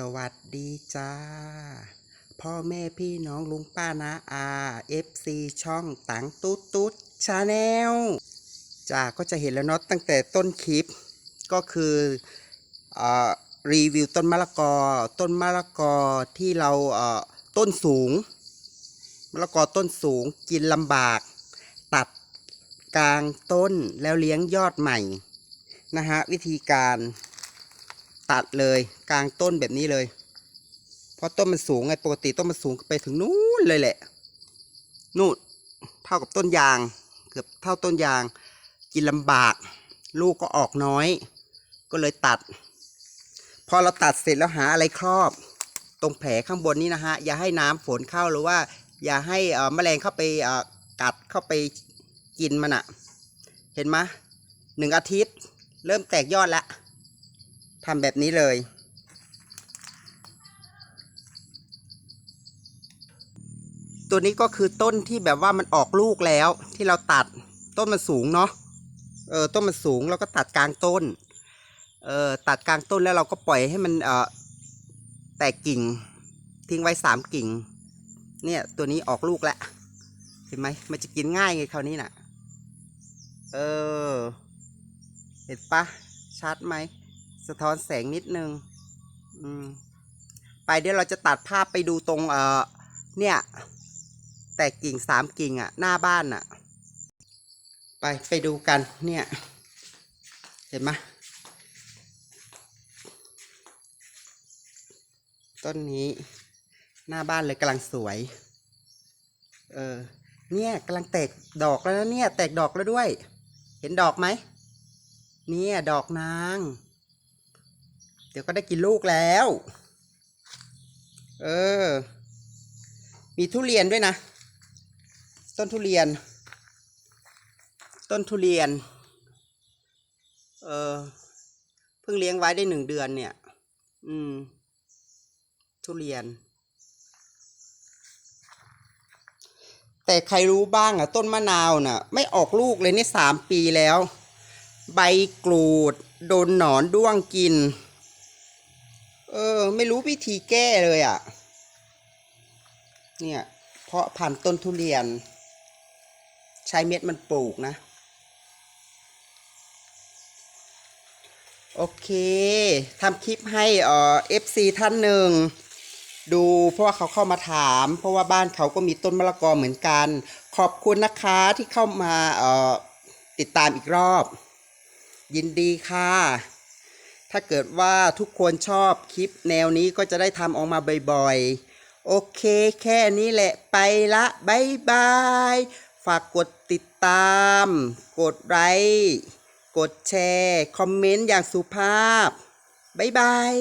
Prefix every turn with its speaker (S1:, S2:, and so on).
S1: สวัสดีจ้า พ่อแม่พี่น้องลุงป้านาอาเอฟซีช่องตังตุ๊ดตุ๊ดชาแนลจ้าก็จะเห็นแล้วเนาะตั้งแต่ต้นคลิป ก็คืออารีวิวต้นมะละกอ ต้นมะละกอที่เราเอ่อต้นสูงมะละกอต้นสูงกินลำบาก ตัดกลางต้นแล้วเลี้ยงยอดใหม่นะฮะวิธีการ ตัดเลยกลางต้นแบบนี้เลย เพราะต้นมันสูงไงปกติต้นมันสูงไปถึงนู้นเลยแหละ นู่นเท่ากับต้นยาง เกือบเท่าต้นยาง กินลำบาก ลูกก็ออกน้อย ก็เลยตัด พอเราตัดเสร็จแล้วหาอะไรครอบ ตรงแผลข้างบนนี้นะฮะ อย่าให้น้ำฝนเข้าหรือว่า อย่าให้แมลงเข้าไปกัดเข้าไปกินมันอะเห็นไหมหนึ่งอาทิตย์ เริ่มแตกยอดแล้ว ทำแบบนี้เลย ตัวนี้ก็คือต้นที่แบบว่ามันออกลูกแล้วที่เราตัดต้นมันสูงเนาะเออต้นมันสูงเราก็ตัดกลางต้นเออตัดกลางต้นแล้วเราก็ปล่อยให้มันเออแตกกิ่ง ทิ้งไว้สามกิ่ง เนี่ยตัวนี้ออกลูกแล้วเห็นไหมมันจะกินง่ายไงคราวนี้น่ะ เออ เห็นปะชัดไหม สะท้อนแสงนิดนึง อืม ไปเดี๋ยวเราจะตัดภาพไปดูตรงเอ่อ เนี่ย แตกกิ่งสามกิ่งอะหน้าบ้านอะไปไปดูกัน เนี่ย เห็นไหมต้นนี้ หน้าบ้านเลยกำลังสวย เออ เนี่ยกำลังแตกดอกแล้วนะเนี่ย แตกดอกแล้วด้วย เห็นดอกไหมเนี่ยดอกนาง เดี๋ยวก็ได้กินลูกแล้ว เออ มีทุเรียนด้วยนะ ต้นทุเรียน ต้นทุเรียน เออ เพิ่งเลี้ยงไว้ได้หนึ่งเดือนเนี่ย อืม ทุเรียน แต่ใครรู้บ้างอะต้นมะนาวน่ะ ไม่ออกลูกเลยนี่สามปีแล้ว ใบกรูด โดนหนอนด้วงกิน เออ ไม่รู้วิธีแก้เลยอะ่ะ เนี่ย เพราะพันต้นทุเรียน ใช้เม็ดมันปลูกนะ โอเคทำคลิปให้เอ่อฟซีท่านหนึ่งดูเพราะว่าเขาเข้ามาถาม เพราะว่าบ้านเขาก็มีต้นมะละกอเหมือนกัน ขอบคุณนะคะที่เข้ามาเอ่อติดตามอีกรอบ ยินดีค่ะ ถ้าเกิดว่าทุกคนชอบคลิปแนวนี้ก็จะได้ทำออกมาบ่อยๆ โอเคแค่นี้แหละไปละบายบาย ฝากกดติดตาม กดไลค์ กดแชร์ คอมเมนต์อย่างสุภาพบายบาย